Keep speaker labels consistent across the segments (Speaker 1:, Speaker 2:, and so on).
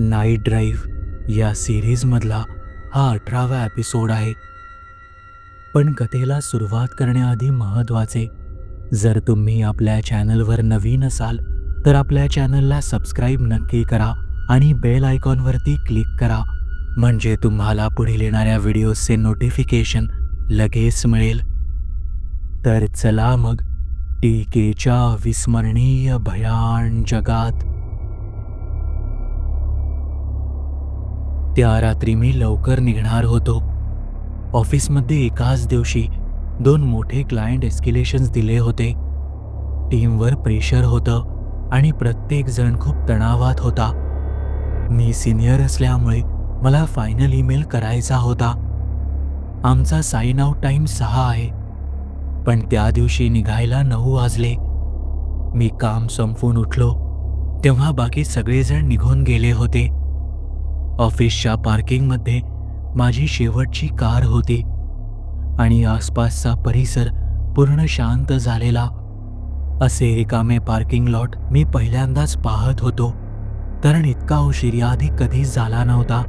Speaker 1: Night drive या सिरीजमधला हा अठरावा episode आहे. पण कथेला सुरुवात करण्याआधी महत्त्वाचे जर तुम्ही आपल्या चॅनलवर नवीन असाल तर आपल्या चॅनलला सबस्क्राईब नक्की करा आणि बेल आयकॉनवरती क्लिक करा. म्हणजे तुम्हाला पुढील येणाऱ्या व्हिडिओजचे नोटिफिकेशन लगेच मिळेल. तर चला मग टीकेच्या विस्मरणीय भयान जगात त्या रात्री मी लवकर निघणार होतो. ऑफिसमध्ये एकाच दिवशी दोन मोठे क्लायंट एस्किलेशन्स दिले होते. टीमवर प्रेशर होतं आणि प्रत्येकजण खूप तणावात होता. मी सिनियर असल्यामुळे मला फायनल ईमेल करायचा होता. आमचा साईन आउट टाईम सहा आहे. पण त्या दिवशी निघायला नऊ वाजले. मी काम संपवून उठलो. तेव्हा बाकी सगळेजण निघून गेले होते. ऑफिसच्या पार्किंगमध्ये माझी शेवटची कार होती आणि आसपासचा परिसर पूर्ण शांत झालेला. असे रिकामे पार्किंग लॉट मी पहिल्यांदाच पाहत होतो कारण इतका उशीर याआधी कधीच झाला नव्हता.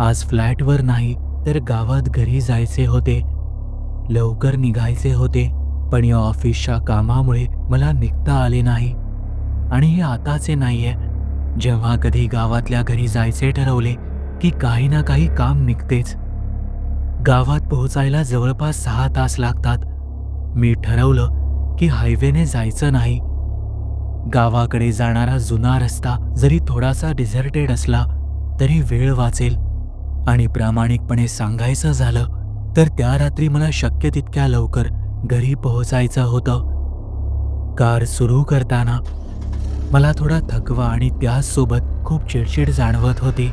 Speaker 1: आज फ्लॅटवर नाही तर गावात घरी जायचे होते. लवकर निघायचे होते पण या ऑफिसच्या कामामुळे मला निघता आले नाही. आणि हे आताचे नाहीये जेव्हा कधी गावातल्या घरी जायचे ठरवले की काही ना काही काम निघतेच. गावात पोहोचायला जवळपास सहा तास लागतात. मी ठरवलं की हायवेने जायचं नाही. गावाकडे जाणारा जुना रस्ता जरी थोडासा डिझर्टेड असला तरी वेळ वाचेल. आणि प्रामाणिकपणे सांगायचं झालं तर त्या रात्री मला शक्य तितक्या लवकर घरी पोहोचायचं होतं. कार सुरू करताना मला थोडा थकवा आणि त्याचसोबत खूप चिडचिड जाणवत होती.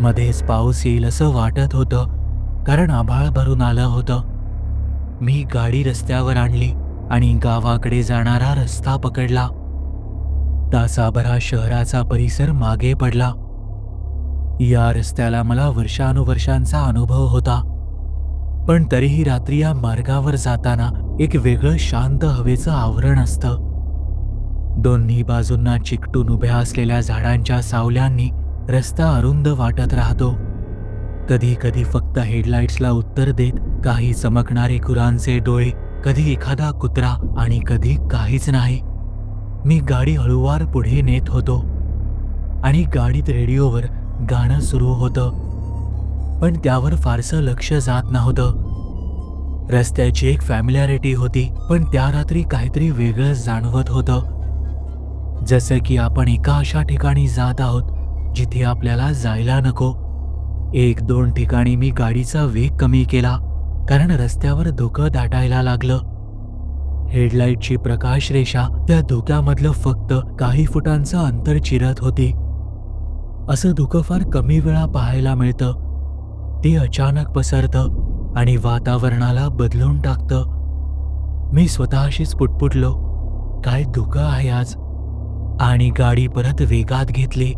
Speaker 1: मध्येच पाऊस येईल असं वाटत होतं कारण आभाळ भरून आलं होतं. मी गाडी रस्त्यावर आणली आणि गावाकडे जाणारा रस्ता पकडला. तासाभरा शहराचा परिसर मागे पडला. या रस्त्याला मला वर्षानुवर्षांचा अनुभव होता. पण तरीही रात्री या मार्गावर जाताना एक वेगळं शांत हवेचं आवरण असतं. दोन्ही बाजूंना चिकटून उभ्या असलेल्या झाडांच्या सावल्यांनी रस्ता अरुंद वाटत राहतो. कधी कधी फक्त हेडलाईट्सला उत्तर देत काही चमकणारे कुरांचे डोळे कधी एखादा कुत्रा आणि कधी काहीच नाही. मी गाडी हळूवार पुढे नेत होतो. आणि गाडीत रेडिओवर गाणं सुरू होतं. पण त्यावर फारसं लक्ष जात नव्हतं. रस्त्याची एक फॅमिलॅरिटी होती पण त्या रात्री काहीतरी वेगळं जाणवत होतं. जसं की आपण एका अशा ठिकाणी जात आहोत जिथे आपल्याला जायला नको. एक दोन ठिकाणी मी गाडीचा वेग कमी केला कारण रस्त्यावर धुकं दाटायला लागलं. हेडलाईटची प्रकाश रेषा त्या धुक्यामधलं फक्त काही फुटांचं अंतर चिरत होती. असं धुकं फार कमी वेळा पाहायला मिळतं. ते अचानक पसरतं आणि वातावरणाला बदलून टाकतं. मी स्वतःशीच पुटपुटलो काय धुकं आहे आज? आणि गाडी परत वेगात घेतली.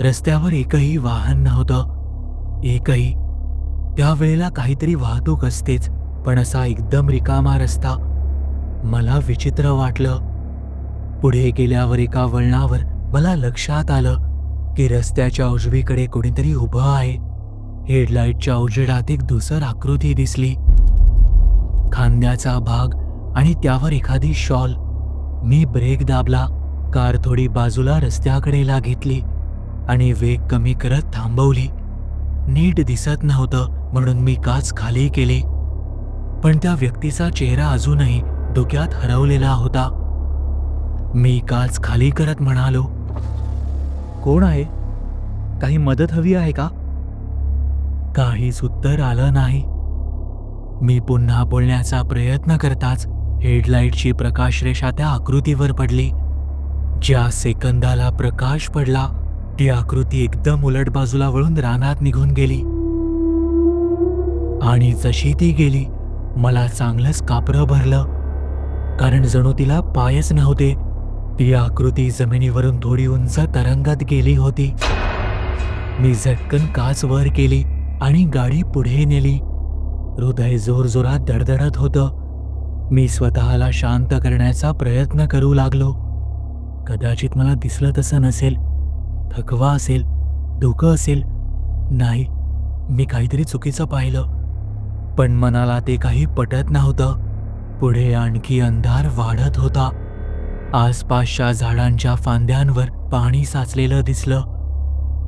Speaker 1: रस्त्यावर एकही वाहन नव्हतं. एकही. त्यावेळेला काहीतरी वाहतूक असतेच पण असा एकदम रिकामा रस्ता. मला विचित्र वाटलं. पुढे गेल्यावर एका वळणावर मला लक्षात आलं की रस्त्याच्या उजवीकडे कोणीतरी उभं आहे. हेडलाईटच्या उजेडात एक धुसर आकृती दिसली. खांद्याचा भाग आणि त्यावर एखादी शॉल. मी ब्रेक दाबला. कार थोडी बाजूला रस्त्याकडे घेतली आणि वेग कमी करत थांबवली. नीट दिसत नव्हतं म्हणून मी काच खाली केली. पण त्या व्यक्तीचा चेहरा अजूनही धुक्यात हरवलेला होता. मी काच खाली करत म्हणालो कोण आहे? काही मदत हवी आहे का? काहीच उत्तर आलं नाही. मी पुन्हा बोलण्याचा प्रयत्न करताच हेडलाईटची प्रकाशरेषा त्या आकृतीवर पडली. ज्या सेकंदाला प्रकाश पडला ती आकृती एकदम उलट बाजूला वळून रानात निघून गेली. आणि जशी ती गेली मला चांगलंच कापरं भरलं. कारण जणू तिला पायच नव्हते ती आकृती जमिनीवरून थोडी उंच तरंगत गेली होती. मी झटकन काच वर केली आणि गाडी पुढे नेली. हृदय जोरजोरात धडधडत होतं. मी स्वतःला शांत करण्याचा प्रयत्न करू लागलो. कदाचित मला दिसलं तसं नसेल. थकवा असेल धोकं असेल. नाही मी काहीतरी चुकीचं पाहिलं. पण मनाला ते काही पटत नव्हतं. पुढे आणखी अंधार वाढत होता. आसपासच्या झाडांच्या फांद्यांवर पाणी साचलेलं दिसलं.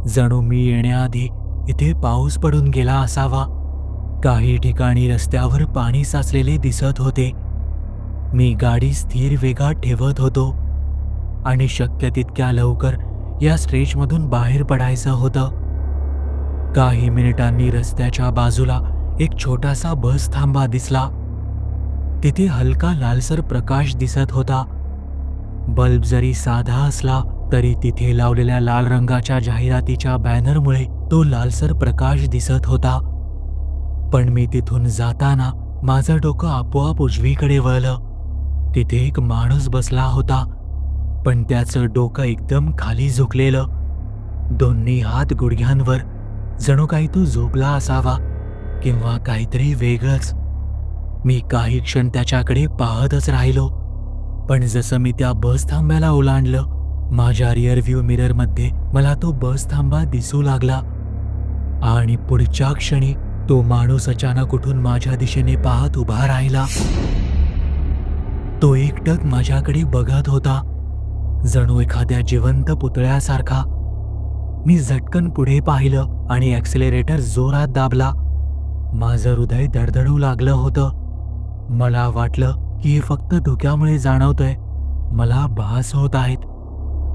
Speaker 1: जणू मी येण्याआधी इथे पाऊस पडून गेला असावा. काही ठिकाणी रस्त्यावर पाणी साचलेले दिसत होते. मी गाडी स्थिर वेगात ठेवत होतो. आणि शक्य तितक्या लवकर या स्ट्रेचमधून बाहेर पडायचं होतं. काही मिनिटांनी रस्त्याच्या बाजूला एक छोटासा बस थांबा दिसला. तिथे हलका लालसर प्रकाश दिसत होता. बल्ब जरी साधा असला तरी तिथे लावलेल्या लाल रंगाच्या जाहिरातीच्या बॅनरमुळे तो लालसर प्रकाश दिसत होता. पण मी तिथून जाताना माझं डोकं आपोआप उजवीकडे वळलं. तिथे एक माणूस बसला होता. पण त्याचं डोकं एकदम खाली झुकलेलं. दोन्ही हात गुडघ्यांवर जणू काही तो झोपला असावा किंवा काहीतरी वेगळंच. मी काही क्षण त्याच्याकडे पाहतच राहिलो पण जसं मी त्या बस थांब्याला ओलांडलं माझ्या रिअरव्ह्यू मिररमध्ये मला तो बस थांबा दिसू लागला. आणि पुढच्या क्षणी तो माणूस अचानक उठून माझ्या दिशेने पाहत उभा राहिला. तो एकटक माझ्याकडे बघत होता. जणू एखाद्या जिवंत पुतळ्यासारखा. मी झटकन पुढे पाहिलं आणि ॲक्सिलेरेटर जोरात दाबला. माझं हृदय धडधडू लागलं होतं. मला वाटलं की हे फक्त धुक्यामुळे जाणवतंय. मला भास होत आहेत.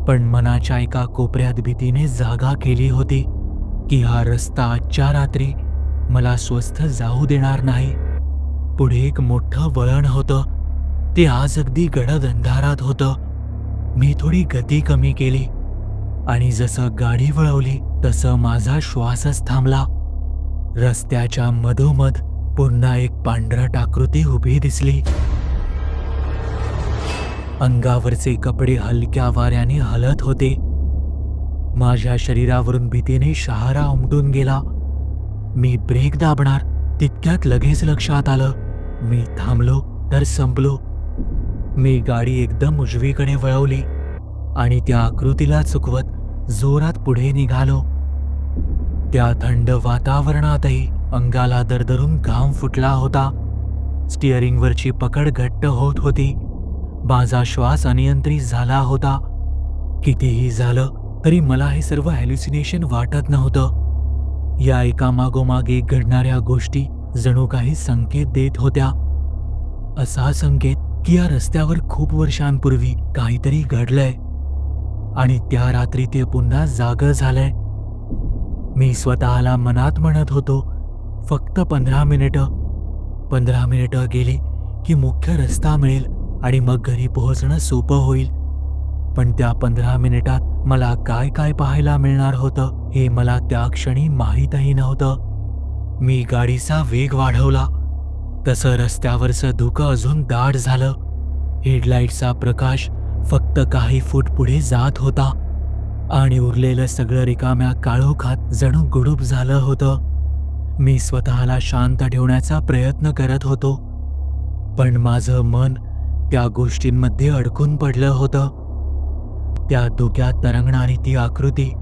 Speaker 1: पण मनाच्या एका कोपऱ्यात भीतीने जागा केली होती की हा रस्ता आजच्या रात्री मला स्वस्थ जाऊ देणार नाही. पुढे एक मोठं वळण होतं. ते आज अगदी गडद अंधारात होतं. मी थोडी गती कमी केली. आणि जसं गाडी वळवली तसं माझा श्वासच थांबला. रस्त्याच्या मधोमध पुन्हा एक पांढरट आकृती उभी दिसली. अंगावरचे कपडे हलक्या वाऱ्याने हलत होते. माझ्या शरीरावरून भीतीने शहारा उमटून गेला. मी ब्रेक दाबणार तितक्यात लगेच लक्षात आलं. मी थांबलो तर संपलो. मी गाडी एकदम उजवीकडे वळवली आणि त्या आकृतीला चुकवत जोरात पुढे निघालो. त्या थंड वातावरणातही अंगाला दरदरून घाम फुटला होता. स्टिअरिंगवरची पकड घट्ट होत होती. माझा श्वास अनियंत्रित झाला होता. कितीही झालं तरी मला हे सर्व हॅल्युसिनेशन वाटत नव्हतं. या एकामागोमाग एक घडणाऱ्या गोष्टी जणू काही संकेत देत होत्या. असा संकेत की या रस्त्यावर खूप वर्षांपूर्वी काहीतरी घडलंय. आणि त्या रात्री ते पुन्हा जाग झालंय. मी स्वतःला मनात म्हणत होतो फक्त पंधरा मिनिटं. पंधरा मिनिटं गेली की मुख्य रस्ता मिळेल आणि मग घरी पोहोचणं सोपं होईल. पण त्या पंधरा मिनिटात मला काय काय पाहायला मिळणार होतं हे मला त्या क्षणी माहीतही नव्हतं. मी गाडीचा वेग वाढवला. तसं रस्त्यावरचं धुकं अजून दाट झालं. हेडलाईटचा प्रकाश फक्त काही फूट पुढे जात होता. आणि उरलेलं सगळं रिकाम्या काळोखात जणू गुडूप झालं होतं. मी स्वतःला शांत ठेवण्याचा प्रयत्न करत होतो. पण माझं मन त्या गोष्टींमध्ये अडकून पडलं होतं. त्या धुक्यात तरंगणारी ती आकृती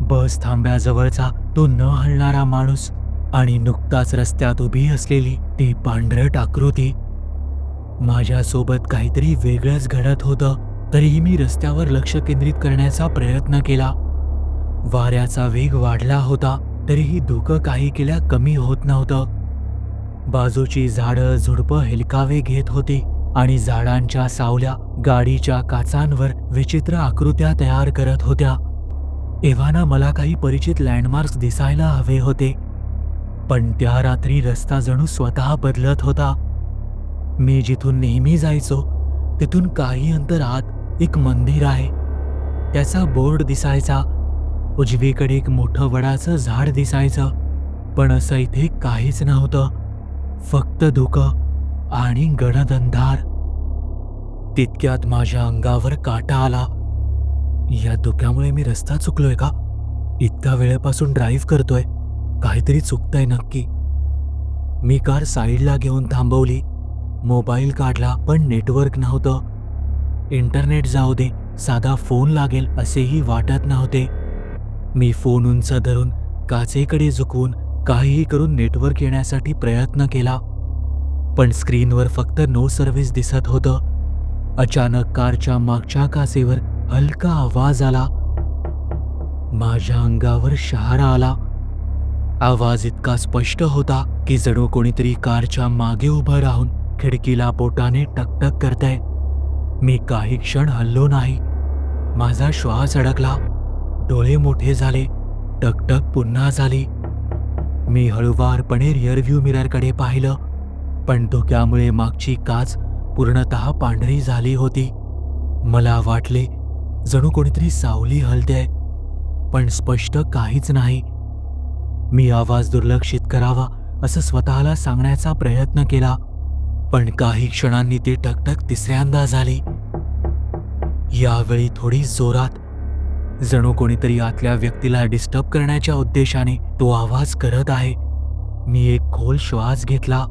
Speaker 1: बस थांब्याजवळचा तो न हलणारा माणूस आणि नुकताच रस्त्यात उभी असलेली ती पांढरट आकृती माझ्यासोबत काहीतरी वेगळंच घडत होतं तरीही मी रस्त्यावर लक्ष केंद्रित करण्याचा प्रयत्न केला. वाऱ्याचा वेग वाढला होता तरीही धुकं काही केल्या कमी होत नव्हतं. बाजूची झाडं झुडपं हेलकावे घेत होती आणि झाडांच्या सावल्या गाडीच्या काचांवर विचित्र आकृत्या तयार करत होत्या. एव्हाना मला काही परिचित लँडमार्क्स दिसायला हवे होते. पण त्या रात्री रस्ता जणू स्वतः बदलत होता. मी जिथून नेहमी जायचो तिथून काही अंतर आत एक मंदिर आहे. त्याचा बोर्ड दिसायचा. उजवीकडे एक मोठं वडाचं झाड दिसायचं पण असं इथे काहीच नव्हतं. फक्त धुकं आणि गडद अंधार तितक्यात माझ्या अंगावर काटा आला. या धुक्यामुळे मी रस्ता चुकलोय का? इतका वेळेपासून ड्राईव्ह करतोय. काहीतरी चुकतंय नक्की. मी कार साईडला घेऊन थांबवली. मोबाईल काढला पण नेटवर्क नव्हतं. इंटरनेट जाऊ दे साधा फोन लागेल असेही वाटत नव्हते. मी फोन उंच धरून काचेकडे झुकवून काहीही करून नेटवर्क येण्यासाठी प्रयत्न केला. पण स्क्रीनवर फक्त नो सर्व्हिस दिसत होतं. अचानक कारच्या मागच्या काचेवर हलका आवाज आला. माझ्या अंगावर शहारा आला. आवाज इतका स्पष्ट होता की जणू कोणीतरी कारच्या मागे उभं राहून खिडकीला बोटाने टकटक करतय. मी काही क्षण हल्लो नाही. माझा श्वास अडकला. डोळे मोठे झाले. टकटक पुन्हा झाली. मी हळुवारपणे रिअरव्ह्यू मिररकडे पाहिलं. पण धुक्यामुळे मागची काच पूर्णतः पांढरी झाली होती. मला वाटले जणू कोणीतरी सावली हलतेय. पण स्पष्ट काहीच नाही. मी आवाज दुर्लक्षित करावा असं स्वतःला सांगण्याचा प्रयत्न केला. पण काही क्षणांनी ती टकटक तिसऱ्यांदा झाली. यावेळी थोडी जोरात जणू कोणीतरी आतल्या व्यक्तीला डिस्टर्ब करण्याच्या उद्देशाने तो आवाज करत आहे. मी एक खोल श्वास घेतला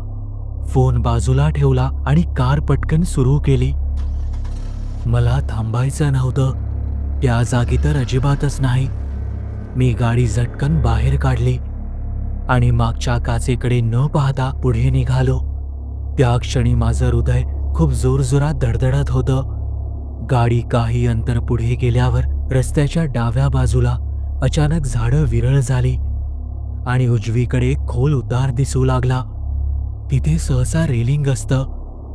Speaker 1: फोन बाजूला ठेवला आणि कार पटकन सुरू केली. मला थांबायचं नव्हतं त्या जागी तर अजिबातच नाही. मी गाडी झटकन बाहेर काढली. आणि मागच्या काचेकडे न पाहता पुढे निघालो. त्या क्षणी माझं हृदय खूप जोरजोरात धडधडत होतं. गाडी काही अंतर पुढे गेल्यावर रस्त्याच्या डाव्या बाजूला अचानक झाडं विरळ झाली आणि उजवीकडे खोल उतार दिसू लागला. तिथे सहसा रेलिंग असतं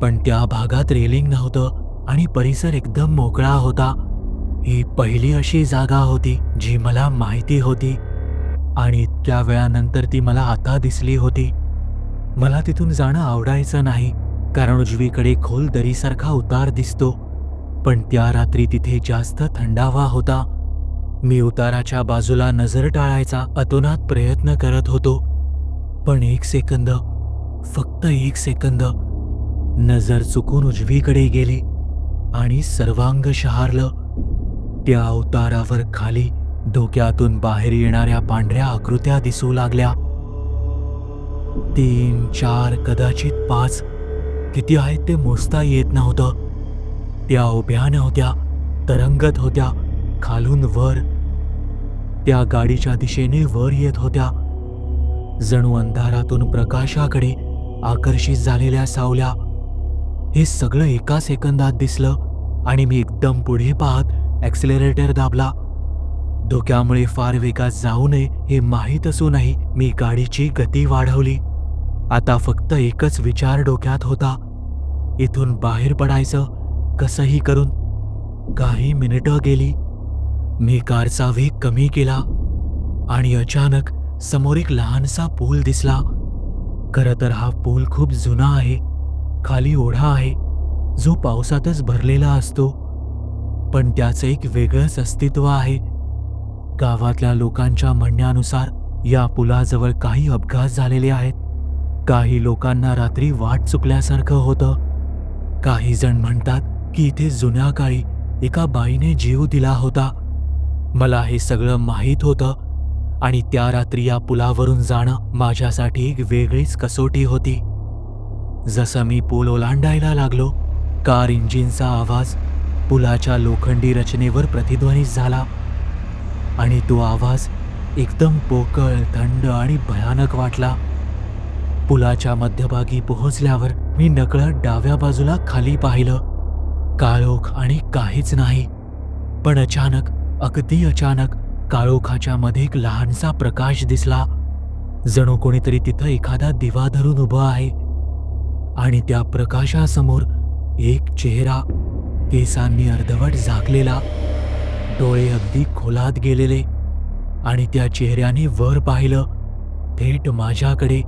Speaker 1: पण त्या भागात रेलिंग नव्हतं आणि परिसर एकदम मोकळा होता. ही पहिली अशी जागा होती जी मला माहिती होती. आणि इतक्या वेळानंतर ती मला आता दिसली होती. मला तिथून जाणं आवडायचं नाही कारण उजवीकडे खोल दरीसारखा उतार दिसतो. पण त्या रात्री तिथे जास्त थंडावा होता. मी उताराच्या बाजूला नजर टाळायचा अतोनात प्रयत्न करत होतो. पण एक सेकंद फक्त एक सेकंद नजर चुकून उजवीकडे गेली आणि सर्वांग शहारलं. त्या उतारावर खाली धोक्यातून बाहेर येणाऱ्या पांढऱ्या आकृत्या दिसू लागल्या. तीन चार कदाचित पाच. किती आहेत ते मोजता येत नव्हतं. त्या उभ्या नव्हत्या तरंगत होत्या खालून वर. त्या गाडीच्या दिशेने वर येत होत्या. जणू अंधारातून प्रकाशाकडे आकर्षित झालेल्या सावल्या. हे सगळं एका सेकंदात दिसलं आणि मी एकदम पुढे पाहत ॲक्सिलरेटर दाबला. धोक्यामुळे फार वेगात जाऊ नये हे माहीत असूनही मी गाडीची गती वाढवली. आता फक्त एकच विचार डोक्यात होता. इथून बाहेर पडायचं कसंही करून. काही मिनिटं गेली. मी कारचा वेग कमी केला. आणि अचानक समोर एक लहानसा पूल दिसला. खरं तर हा पूल खूप जुना आहे. खाली ओढा आहे. जो पावसातच भरलेला असतो. पण त्याचं एक वेगळंच अस्तित्व आहे. गावातल्या लोकांच्या म्हणण्यानुसार या पुलाजवळ काही अपघात झालेले आहेत. काही लोकांना रात्री वाट चुकल्यासारखं होतं. काही जण म्हणतात की इथे जुन्या काळी एका बाईने जीव दिला होता. मला हे सगळं माहीत होतं आणि त्या रात्री या पुलावरून जाणं माझ्यासाठी एक वेगळीच कसोटी होती. जसं मी पूल ओलांडायला लागलो कार इंजिनचा आवाज पुलाच्या लोखंडी रचनेवर प्रतिध्वनित झाला. आणि तो आवाज एकदम पोकळ थंड आणि भयानक वाटला. पुलाच्या मध्यभागी पोहोचल्यावर मी नकळत डाव्या बाजूला खाली पाहिलं. काळोख आणि काहीच नाही. पण अचानक अगदी अचानक काळोखाच्या मध्ये एक लहानसा प्रकाश दिसला. जणू कोणीतरी तिथं एखादा दिवा धरून उभा आहे. आणि त्या प्रकाशासमोर एक चेहरा केसांनी अर्धवट झाकलेला. डोळे अगदी खोलात गेलेले आणि त्या चेहऱ्याने वर पाहिलं थेट माझ्याकडे.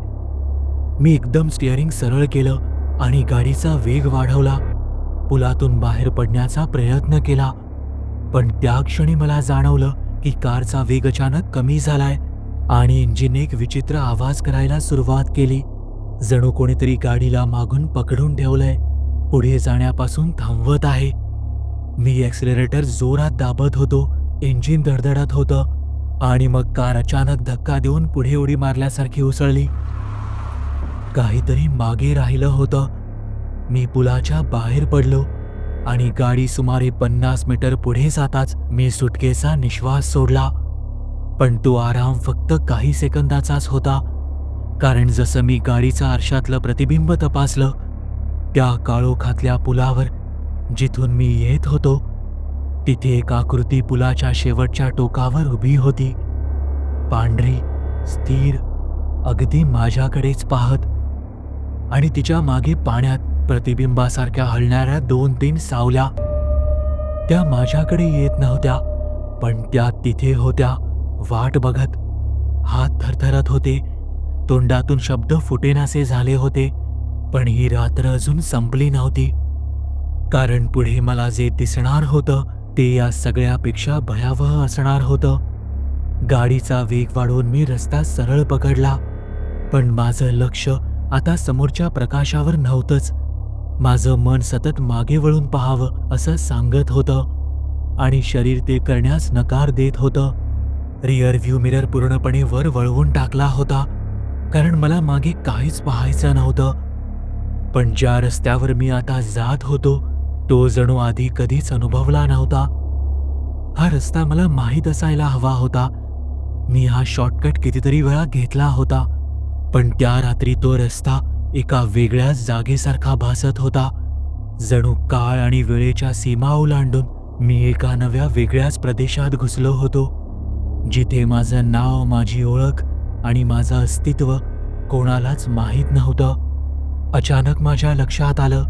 Speaker 1: मी एकदम स्टिअरिंग सरळ केलं आणि गाडीचा वेग वाढवला. पुलातून बाहेर पडण्याचा प्रयत्न केला. पण त्या क्षणी मला जाणवलं की कारचा वेग अचानक कमी झालाय आणि इंजिन एक विचित्र आवाज करायला सुरुवात केली. जणू कोणीतरी गाडीला मागून पकडून ठेवलंय. पुढे जाण्यापासून थांबवत आहे. मी ॲक्सिलरेटर जोरात दाबत होतो इंजिन धडधडत होतं आणि मग कार अचानक धक्का देऊन पुढे उडी मारल्यासारखी उसळली. काहीतरी मागे राहिलं होतं. मी पुलाच्या बाहेर पडलो आणि गाडी सुमारे पन्नास मीटर पुढे जाताच मी सुटकेचा निश्वास सोडला. पण तो आराम फक्त काही सेकंदाचाच होता कारण जसं मी गाडीचा आरशातलं प्रतिबिंब तपासलं त्या काळोखातल्या पुलावर जिथून मी येत होतो तिथे एक आकृती पुलाच्या शेवटच्या टोकावर उभी होती. पांढरी स्थिर अगदी माझ्याकडेच पाहत आणि तिच्यामागे पाण्यात प्रतिबिंबासारख्या हलणाऱ्या दोन तीन सावल्या. त्या माझ्याकडे येत नव्हत्या पण त्या तिथे होत्या वाट बघत. हात थरथरत होते. तोंडातून शब्द फुटेनासे झाले होते पण ही रात्र अजून संपली नव्हती. कारण पुढे मला जे दिसणार होतं ते या सगळ्यापेक्षा भयावह असणार होतं. गाडीचा वेग वाढवून मी रस्ता सरळ पकडला. पण माझं लक्ष आता समोरच्या प्रकाशावर नव्हतंच. माझं मन सतत मागे वळून पाहावं असं सांगत होतं. आणि शरीर ते करण्यास नकार देत होतं. रिअर व्ह्यू मिरर पूर्णपणे वर वळवून टाकला होता. कारण मला मागे काहीच पाहायचं नव्हतं. पण ज्या रस्त्यावर मी आता जात होतो तो जणू आधी कधीच अनुभवला नव्हता. हा रस्ता मला माहीत असायला हवा होता. मी हा शॉर्टकट कितीतरी वेळा घेतला होता पण त्या रात्री तो रस्ता एका वेगळ्याच जागेसारखा भासत होता. जणू काळ आणि वेळेच्या सीमा ओलांडून मी एका नव्या वेगळ्याच प्रदेशात घुसलो होतो जिथे माझं नाव माझी ओळख आणि माझं अस्तित्व कोणालाच माहीत नव्हतं. अचानक माझ्या लक्षात आलं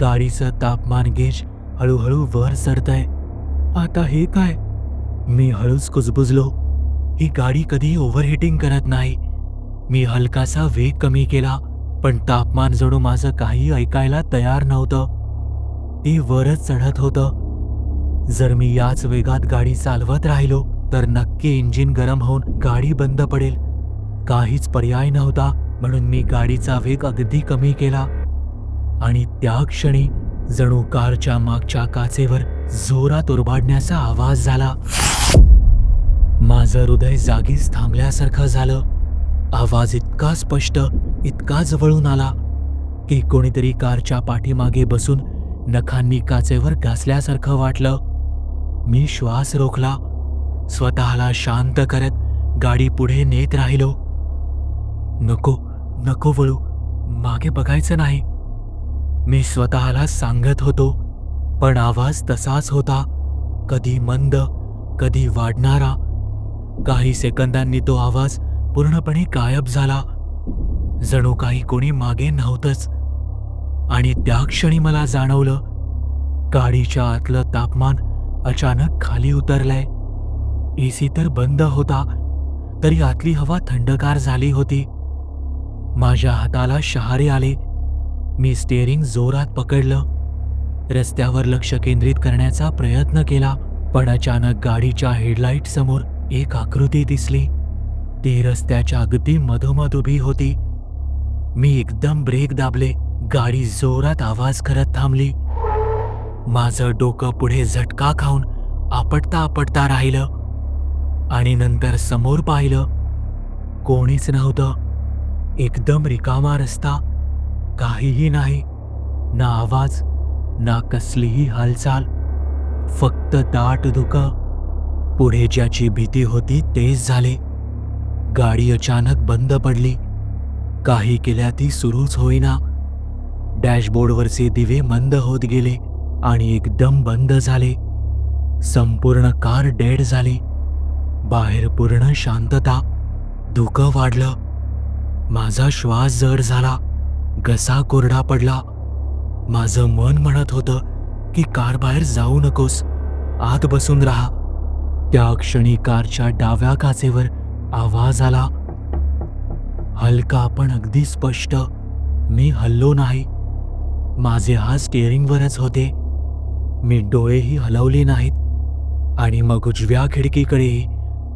Speaker 1: गाडीचं तापमान गेज हळूहळू वर सरतय. आता हे काय? मी हळूच कुजबुजलो. ही गाडी कधी ओव्हरहिटिंग करत नाही. मी हलकासा वेग कमी केला पण तापमान जणू माझं काही ऐकायला तयार नव्हतं. ते वरच चढत होतं. जर मी याच वेगात गाडी चालवत राहिलो तर नक्की इंजिन गरम होऊन गाडी बंद पडेल. काहीच पर्याय नव्हता म्हणून मी गाडीचा वेग अगदी कमी केला. आणि त्या क्षणी जणू कारच्या मागच्या काचेवर जोरात उरबाडण्याचा आवाज झाला. माझं हृदय जागीच थांबल्यासारखं झालं. आवाज इतका स्पष्ट इतका जवळून आला की कोणीतरी कारच्या पाठीमागे बसून नखांनी काचेवर घासल्यासारखं वाटलं. मी श्वास रोखला स्वतःला शांत करत गाडी पुढे नेत राहिलो. नको नको वळू मागे बघायचं नाही. मी स्वतःला सांगत होतो पण आवाज तसाच होता. कधी मंद कधी वाढणारा. काही सेकंदांनी तो आवाज पूर्णपणे गायब झाला. जणू काही कोणी मागे नव्हतंच. आणि त्या क्षणी मला जाणवलं गाडीच्या आतलं तापमान अचानक खाली उतरलंय. ए सी तर बंद होता तरी आतली हवा थंडगार झाली होती. माझ्या हाताला शहारे आले. मी स्टेअरिंग जोरात पकडलं. रस्त्यावर लक्ष केंद्रित करण्याचा प्रयत्न केला पण अचानक गाडीच्या हेडलाईट समोर एक आकृती दिसली. ती रस्त्याच्या अगदी मधोमध उभी होती. मी एकदम ब्रेक दाबले गाडी जोरात आवाज करत थांबली. माझं डोकं पुढे झटका खाऊन आपटता आपटता राहिलं आणि नंतर समोर पाहिलं. कोणीच नव्हतं. एकदम रिकामा रस्ता. काहीही नाही. ना आवाज ना कसलीही हालचाल. फक्त दाट धुकं. पुढे ज्याची भीती होती तेच झाले. गाडी अचानक बंद पडली. काही केल्या ती सुरूच होईना. डॅशबोर्डवरचे दिवे मंद होत गेले आणि एकदम बंद झाले. संपूर्ण कार डेड झाली. बाहेर पूर्ण शांतता. धुकं वाढलं. माझा श्वास जड झाला. घसा कोरडा पडला. माझं मन म्हणत होतं की कार बाहेर जाऊ नकोस आत बसून राहा. त्या क्षणी कारच्या डाव्या काचेवर आवाज आला. हलका पण अगदी स्पष्ट मी हल्लो नाही. माझे हात स्टिअरिंगवरच होते. मी डोळेही हलवले नाहीत आणि मग उजव्या खिडकीकडेही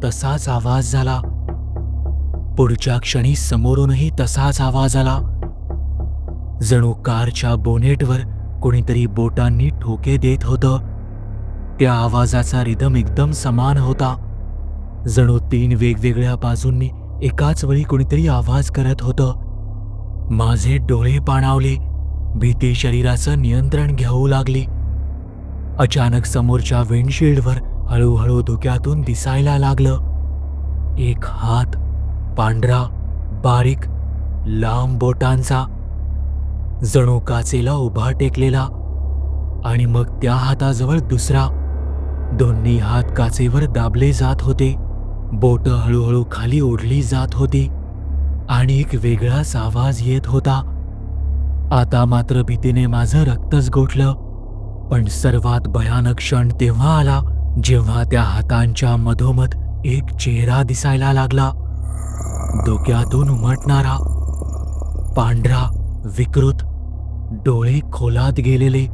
Speaker 1: तसाच आवाज झाला. पुढच्या क्षणी समोरूनही तसाच आवाज आला. जणू कारच्या बोनेटवर कोणीतरी बोटांनी ठोके देत होतं. त्या आवाजाचा रिदम एकदम समान होता. जणू तीन वेगवेगळ्या बाजूंनी एकाच वेळी कोणीतरी आवाज करत होतं. माझे डोळे पाणावले भीती शरीराचं नियंत्रण घेऊ लागली. अचानक समोरच्या विंडशिल्डवर हळूहळू धुक्यातून दिसायला लागलं. एक हात पांढरा बारीक लांब बोटांचा जणू काचेला उभा टेकलेला आणि मग त्या हाताजवळ दुसरा. दोन्ही हात काचेवर दाबले जात होते. बोट हळूहळू खाली ओढली जात होती. आणि एक वेगळाच आवाज येत होता. आता मात्र भीतीने माझं रक्तच गोठलं. पण सर्वात भयानक क्षण तेव्हा आला जेव्हा त्या हातांच्या मधोमध एक चेहरा दिसायला लागला. डोक्यातून उमटणारा पांढरा विकृत. डोळे खोलात गेलेले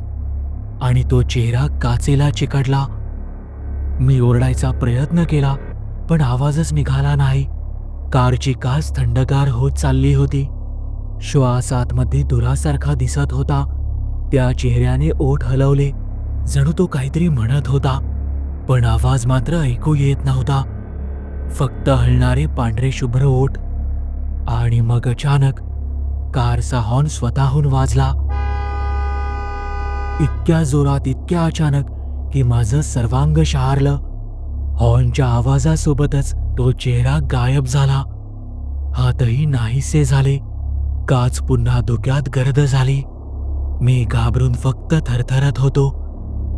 Speaker 1: आणि तो चेहरा काचेला चिकटला. मी ओरडायचा प्रयत्न केला पण आवाजच निघाला नाही. कारची काच थंडगार होत चालली होती. श्वास आतमध्ये दुरासारखा दिसत होता. त्या चेहऱ्याने ओठ हलवले. जणू तो काहीतरी म्हणत होता पण आवाज मात्र ऐकू येत नव्हता. फक्त हलणारे पांढरे शुभ्र ओठ. आणि मग अचानक कारचा हॉर्न स्वतःहून वाजला. इतक्या जोरात इतक्या अचानक की माझं सर्वांग शहारलं. हॉर्नच्या आवाजासोबतच तो चेहरा गायब झाला. हातही नाहीसे झाले. काच पुन्हा धुक्यात गर्द झाली. मी घाबरून फक्त थरथरत होतो.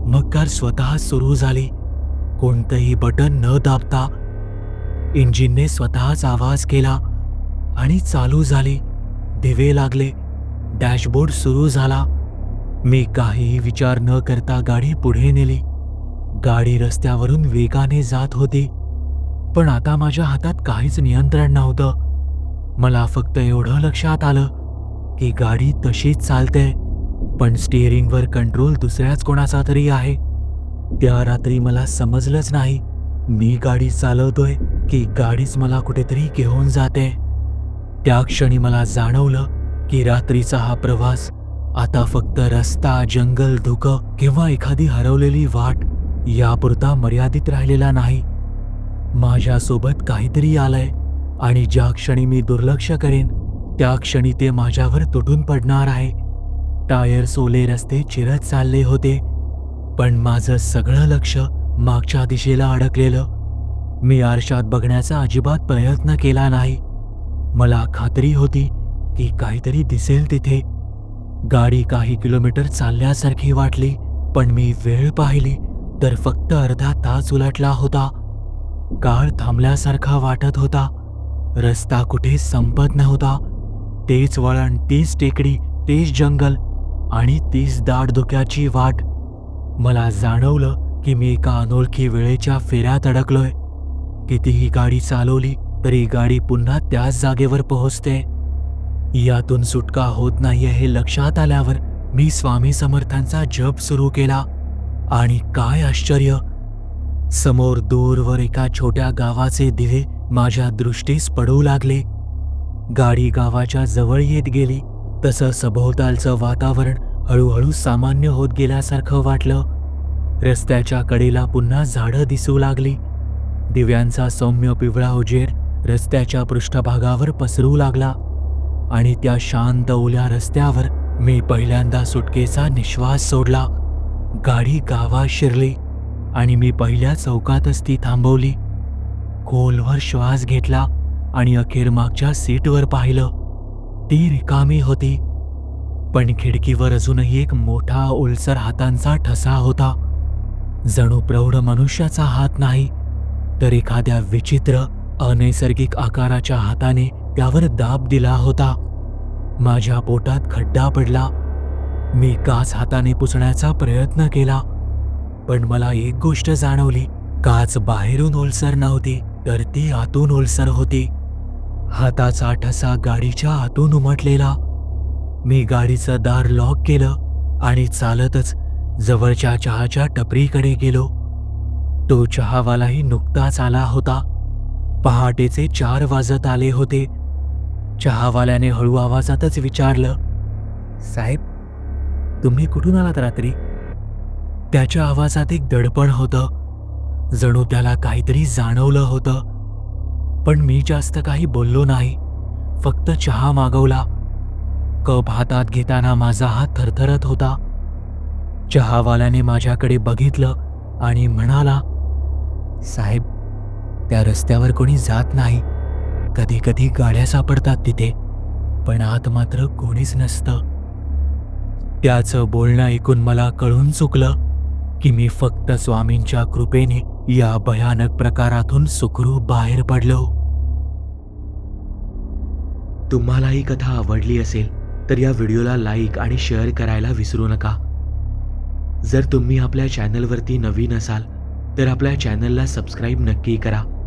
Speaker 1: मग कार स्वतः सुरू झाली. कोणतंही बटन न दाबता. इंजिनने स्वतःच आवाज केला आणि चालू झाली. दिवे लागले. डॅशबोर्ड सुरू झाला. मी काहीही विचार न करता गाडी पुढे नेली. गाडी रस्त्यावरून वेगाने जात होती. पण आता माझ्या हातात काहीच नियंत्रण नव्हतं. मला फक्त एवढं लक्षात आलं की गाडी तशीच चालते पण स्टिअरिंगवर कंट्रोल दुसऱ्याच कोणाचा तरी आहे. त्या रात्री मला समजलंच नाही मी गाडी चालवतोय की गाडीच मला कुठेतरी घेऊन जाते. त्या क्षणी मला जाणवलं की रात्रीचा हा प्रवास आता फक्त रस्ता जंगल धुकं किंवा एखादी हरवलेली वाट यापुरता मर्यादित राहिलेला नाही. माझ्यासोबत काहीतरी आलंय आणि ज्या क्षणी मी दुर्लक्ष करेन त्या क्षणी ते माझ्यावर तुटून पडणार आहे. टायर सोले रस्ते चिरत चालले होते पण माझं सगळं लक्ष मागच्या दिशेला अडकलेलं. मी आरशात बघण्याचा अजिबात प्रयत्न केला नाही. मला खात्री होती की काहीतरी दिसेल तिथे. गाडी काही किलोमीटर चालल्यासारखी वाटली पण मी वेळ पाहिली तर फक्त अर्धा तास उलटला होता. काळ थांबल्यासारखा वाटत होता. रस्ता कुठे संपत नव्हता. तेच वळण तीच टेकडी तेच जंगल आणि तीच दाट धुक्याची वाट. मला जाणवलं की मी एका अनोळखी वेळेच्या फेऱ्यात अडकलोय. कितीही गाडी चालवली तरी गाडी पुन्हा त्याच जागेवर पोहोचते. यातून सुटका होत नाहीये हे लक्षात आल्यावर मी स्वामी समर्थांचा जप सुरू केला. आणि काय आश्चर्य! समोर दूरवर एका छोट्या गावाचे दिवे माझ्या दृष्टीस पडू लागले. गाडी गावाच्या जवळ येत गेली. तसं सभोवतालचं वातावरण हळूहळू सामान्य होत गेल्यासारखं वाटलं. रस्त्याच्या कडेला पुन्हा झाडं दिसू लागली. दिव्यांचा सौम्य पिवळा उजेड रस्त्याच्या पृष्ठभागावर पसरू लागला आणि त्या शांत ओल्या रस्त्यावर मी पहिल्यांदा सुटकेचा निश्वास सोडला. गाडी गावात शिरली आणि मी पहिल्या चौकातच ती थांबवली. खोलवर श्वास घेतला आणि अखेर मागच्या सीटवर पाहिलं. ती रिकामी होती. पण खिडकीवर अजूनही एक मोठा ओलसर हातांचा ठसा होता. जणू प्रौढ मनुष्याचा हात नाही तर एखाद्या विचित्र अनैसर्गिक आकाराच्या हाताने त्यावर दाब दिला होता. माझ्या पोटात खड्डा पडला. मी काच हाताने पुसण्याचा प्रयत्न केला. पण मला एक गोष्ट जाणवली. काच बाहेरून ओलसर नव्हती तर ती आतून ओलसर होती. हाताचा ठसा गाडीच्या आतून उमटलेला. मी गाडीचं दार लॉक केलं आणि चालतच जवळच्या चहाच्या टपरीकडे गेलो. तो चहावालाही नुकताच आला होता. पहाटेचे चार वाजत आले होते. चहावाल्याने हळू आवाजातच विचारलं साहेब तुम्ही कुठून आलात रात्री? त्याच्या आवाजात एक दडपण होतं. जणू त्याला काहीतरी जाणवलं होतं. पण मी जास्त काही बोललो नाही फक्त चहा मागवला. कप हातात घेताना माझा हात थरथरत होता. चहावाल्याने माझ्याकडे बघितलं आणि म्हणाला साहेब त्या रस्त्यावर कोणी जात नाही. कधी कधी गाड्या सापडतात तिथे पण आत मात्र कोणीच नसतं. त्याचं बोलणं ऐकून मला कळून चुकलं की मी फक्त स्वामींच्या कृपेने या भयानक प्रकारातून सुखरू बाहेर पडलो. तुम्हाला ही कथा आवडली असेल तर या व्हिडिओला लाईक आणि शेअर करायला विसरू नका. जर तुम्ही आपल्या चॅनलवरती नवीन असाल तर आपल्या चॅनलला सबस्क्राईब नक्की करा.